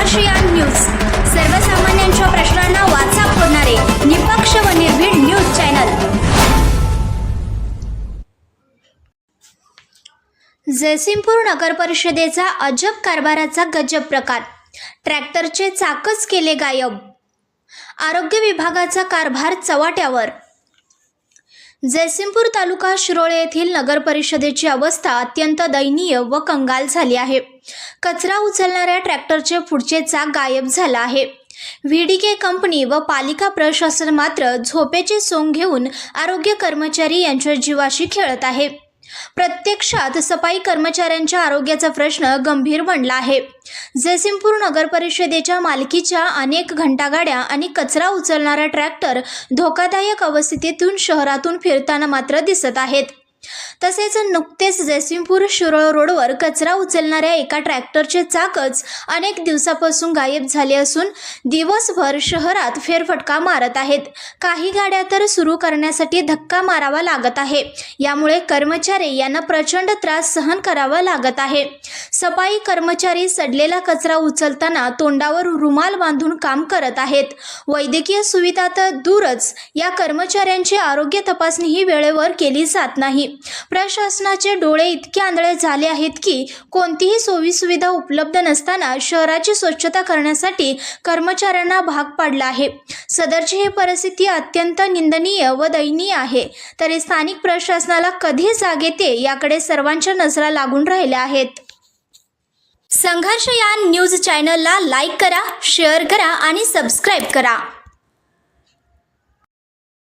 संघर्षयान news. सर्वसामान्यांच्या प्रश्नांना वाचा फोडणारे निपक्ष व निर्भीड न्यूज चॅनल. जयसिंगपूर नगर परिषदेचा अजब कारभाराचा गजब प्रकार. ट्रॅक्टरचे चाकच केले गायब. आरोग्य विभागाचा कारभार चव्हाट्यावर जयसिंगपूर तालुका शिरोळे येथील नगर परिषदेची अवस्था अत्यंत दयनीय व कंगाल झाली आहे. कचरा उचलणाऱ्या ट्रॅक्टरचे पुढचे चाक गायब झाला आहे. व्हीडीके कंपनी व पालिका प्रशासन मात्र झोपेचे सोंग घेऊन आरोग्य कर्मचारी यांच्या जीवाशी खेळत आहे. प्रत्यक्षात सफाई कर्मचाऱ्यांच्या आरोग्याचा प्रश्न गंभीर बनला आहे. जयसिंगपूर नगर परिषदेच्या मालकीच्या अनेक घंटागाड्या आणि कचरा उचलणारा ट्रॅक्टर धोकादायक अवस्थेतून शहरातून फिरताना मात्र दिसत आहेत. तसेच नुकतेच जयसिंगपूर शिरोळ रोडवर कचरा उचलणाऱ्या एका ट्रॅक्टरचे चाकच अनेक दिवसापासून गायब झाले असून दिवसभर शहरात फेरफटका मारत आहेत. काही गाड्या तर सुरू करण्यासाठी धक्का मारावा लागत आहे. यामुळे कर्मचारी यांना प्रचंड त्रास सहन करावा लागत आहे. सफाई कर्मचारी सडलेला कचरा उचलताना तोंडावर रुमाल बांधून काम करत आहेत. वैद्यकीय सुविधा तर दूरच. या कर्मचाऱ्यांची आरोग्य तपासणीही वेळेवर केली जात नाही. प्रशासनाचे डोळे इतके आंधळे झाले आहेत की कोणतीही सोयीसुविधा उपलब्ध नसताना शहराची स्वच्छता करण्यासाठी कर्मचाऱ्यांना भाग पाडला आहे. सदरची ही परिस्थिती अत्यंत निंदनीय व दयनीय आहे. तरी स्थानिक प्रशासनाला कधी जाग येते याकडे सर्वांच्या नजरा लागून राहिल्या आहेत. संघर्ष या न्यूज चॅनलला लाईक करा शेअर करा आणि सबस्क्राईब करा.